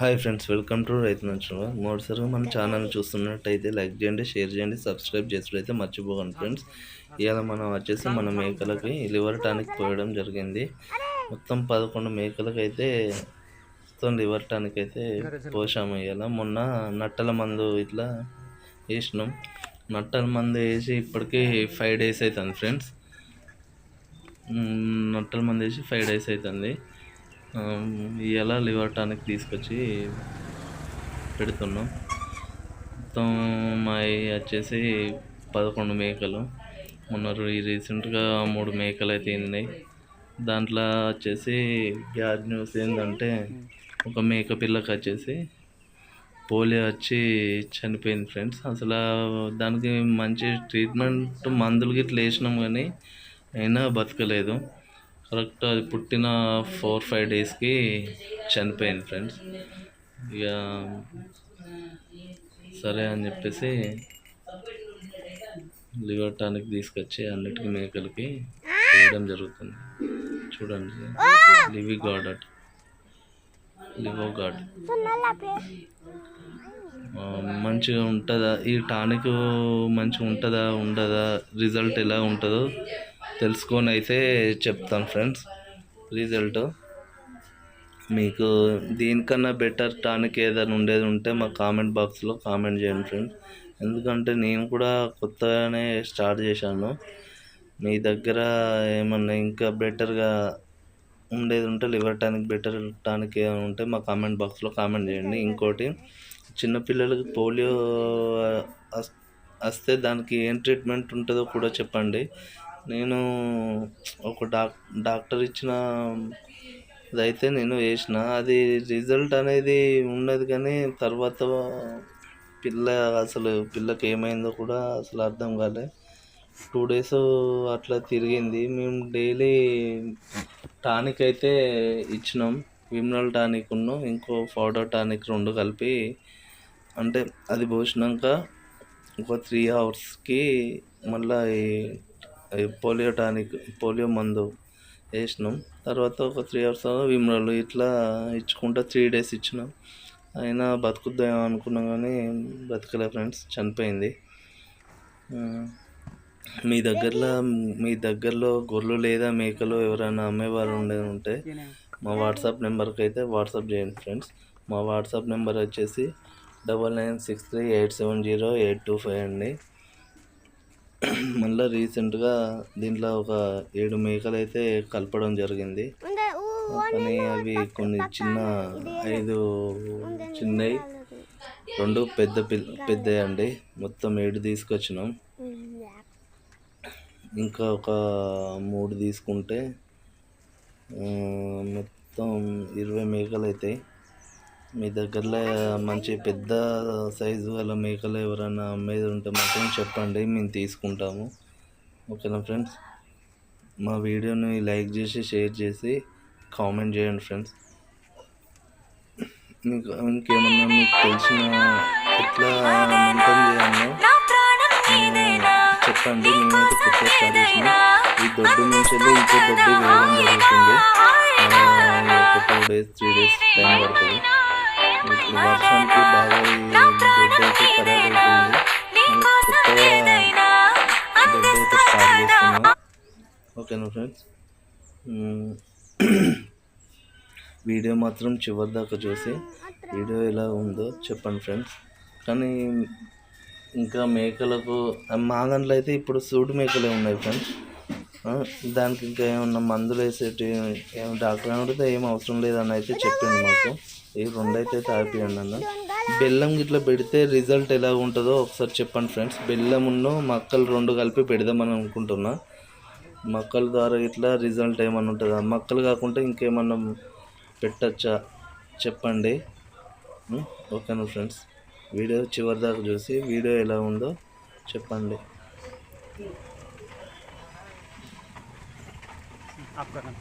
Hi friends welcome to రైతు నచ్చిన మరోసారి మన ఛానల్ చూస్తున్నట్టయితే లైక్ చేయండి షేర్ చేయండి సబ్స్క్రైబ్ చేసుడైతే మర్చిపోకండి ఫ్రెండ్స్. ఇవాళ మనం వచ్చేసి మన మేకలకి లివర్ టానిక్ పోయడం జరిగింది. మొత్తం పదకొండు మేకలకి అయితే మొత్తం లివర్ టానిక్ అయితే పోసాము ఇవాళ. మొన్న నట్టల మందు ఇట్లా వేసినాం. నట్టల మందు వేసి ఇప్పటికీ ఫైవ్ డేస్ అవుతుంది ఫ్రెండ్స్. నట్టల మందు వేసి ఫైవ్ డేస్ అవుతుంది ఇవాళ లివర్ టానిక్ తీసుకొచ్చి పెడుతున్నాం. మొత్తం మా వచ్చేసి పదకొండు మేకలు. మొన్న ఈ రీసెంట్గా మూడు మేకలు అయితే ఉన్నాయి. దాంట్లో వచ్చేసి బ్యాడ్ న్యూస్ ఏంటంటే ఒక మేక పిల్లకి వచ్చేసి పోలియో వచ్చి చనిపోయింది ఫ్రెండ్స్. అసలు దానికి మంచి ట్రీట్మెంట్ మందులు గిట్ల వేసినాం కానీ అయినా బతకలేదు. కరెక్ట్ అది పుట్టిన ఫోర్ ఫైవ్ డేస్కి చనిపోయింది ఫ్రెండ్స్. ఇక సరే అని చెప్పేసి లివర్ టానిక్ తీసుకొచ్చి అన్నిటికీ మేకలకి వేయడం జరుగుతుంది. చూడండి లివి గాడ్ అట్. లివో గాడ్ మంచిగా ఉంటుందా? ఈ టానిక్ మంచిగా ఉంటుందా ఉండదా? రిజల్ట్ ఎలా ఉంటుందో తెలుసుకొని అయితే చెప్తాను ఫ్రెండ్స్. రిజల్ట్. మీకు దీనికన్నా బెటర్ టానిక్ ఏదైనా ఉండేది ఉంటే మా కామెంట్ బాక్స్లో కామెంట్ చేయండి ఫ్రెండ్స్. ఎందుకంటే నేను కూడా కొత్తగానే స్టార్ట్ చేశాను. మీ దగ్గర ఏమన్నా ఇంకా బెటర్గా ఉండేది ఉంటే లివర్ టానిక్ బెటర్ టానిక్ ఏమైనా ఉంటే మా కామెంట్ బాక్స్లో కామెంట్ చేయండి. ఇంకోటి చిన్నపిల్లలకి పోలియో వస్తే దానికి ఏం ట్రీట్మెంట్ ఉంటుందో కూడా చెప్పండి. నేను ఒక డాక్ డాక్టర్ ఇచ్చిన అయితే నేను వేసిన అది రిజల్ట్ అనేది ఉన్నది కానీ తర్వాత పిల్ల అసలు పిల్లకి ఏమైందో కూడా అసలు అర్థం కాలే. టూ డేస్ అట్లా తిరిగింది. మేము డైలీ టానిక్ అయితే ఇచ్చినాం. విమ్నల్ టానిక్ ఉన్ను ఇంకో పౌడర్ టానిక్ రెండు కలిపి. అంటే అది పోసినాక ఒక త్రీ అవర్స్కి మళ్ళీ పోలియో టానిక్ పోలియో మందు వేసినాం. తర్వాత ఒక త్రీ అవర్స్ విమ్రలు ఇట్లా ఇచ్చుకుంటా త్రీ డేస్ ఇచ్చినాం. అయినా బతుకుద్దాం అనుకున్నాం కానీ బతకలే ఫ్రెండ్స్ చనిపోయింది. మీ దగ్గరలో మీ దగ్గరలో గొర్రెలు లేదా మేకలు ఎవరైనా అమ్మేవారు ఉండేది ఉంటే మా వాట్సాప్ నెంబర్కి అయితే వాట్సాప్ చేయండి ఫ్రెండ్స్. మా వాట్సాప్ నెంబర్ వచ్చేసి double nine six three eight seven zero eight two five అండి. మళ్ళీ రీసెంట్గా దీంట్లో ఒక ఏడు మేకలు అయితే కలపడం జరిగింది. కానీ అవి కొన్ని చిన్న ఐదు చిన్నవి రెండు పెద్ద పిల్ల పెద్దవి అండి మొత్తం ఏడు తీసుకొచ్చినాం. ఇంకా ఒక మూడు తీసుకుంటే మొత్తం ఇరవై మేకలు అవుతాయి మీ దగ్గరలో మంచి పెద్ద సైజు గల మేకలు ఎవరైనా అమ్మేది ఉంటే మాత్రం చెప్పండి మేము తీసుకుంటాము. ఓకేనా ఫ్రెండ్స్? మా వీడియోని లైక్ చేసి షేర్ చేసి కామెంట్ చేయండి ఫ్రెండ్స్. మీకు ఇంకేమన్నా మీకు తెలిసిన ఎట్లా మెయింటైన్ చేయాలో చెప్పండి. మేమైతే కొత్త స్టార్ట్ చేసినాం ఈ దొడ్డు నుంచి వెళ్ళి ఇంకో దొడ్డు వేయడం జరుగుతుంది. ఒక two days three days time పడుతుంది. ఇప్పుడు వర్షానికి బాగా అయితే ఖరాబ్ అయితే స్టార్ట్ ఓకేనా ఫ్రెండ్స్? వీడియో మాత్రం చివరి దాకా చూసి వీడియో ఎలా ఉందో చెప్పండి ఫ్రెండ్స్. కానీ ఇంకా మేకలకు మా దాంట్లో అయితే ఇప్పుడు సూడు మేకలే ఉన్నాయి ఫ్రెండ్స్. దానికి ఇంకా ఏమన్నా మందులు వేసేటి ఏం డాక్టర్ అడిగితే ఏం అవసరం లేదని అయితే చెప్పింది మాకు. ఈ రెండైతే తాగిపోయండి అన్న. బెల్లం గిట్లా పెడితే రిజల్ట్ ఎలా ఉంటుందో ఒకసారి చెప్పండి ఫ్రెండ్స్. బెల్లమును మక్కలు రెండు కలిపి పెడదామని అనుకుంటున్నా. మక్కల ద్వారా ఇట్లా రిజల్ట్ ఏమన్నా ఉంటుందా? మక్కలు కాకుండా ఇంకేమన్నా పెట్టచ్చా? చెప్పండి. ఓకేనా ఫ్రెండ్స్. వీడియో చివరి దాకా చూసి వీడియో ఎలా ఉందో చెప్పండి. आपका नाम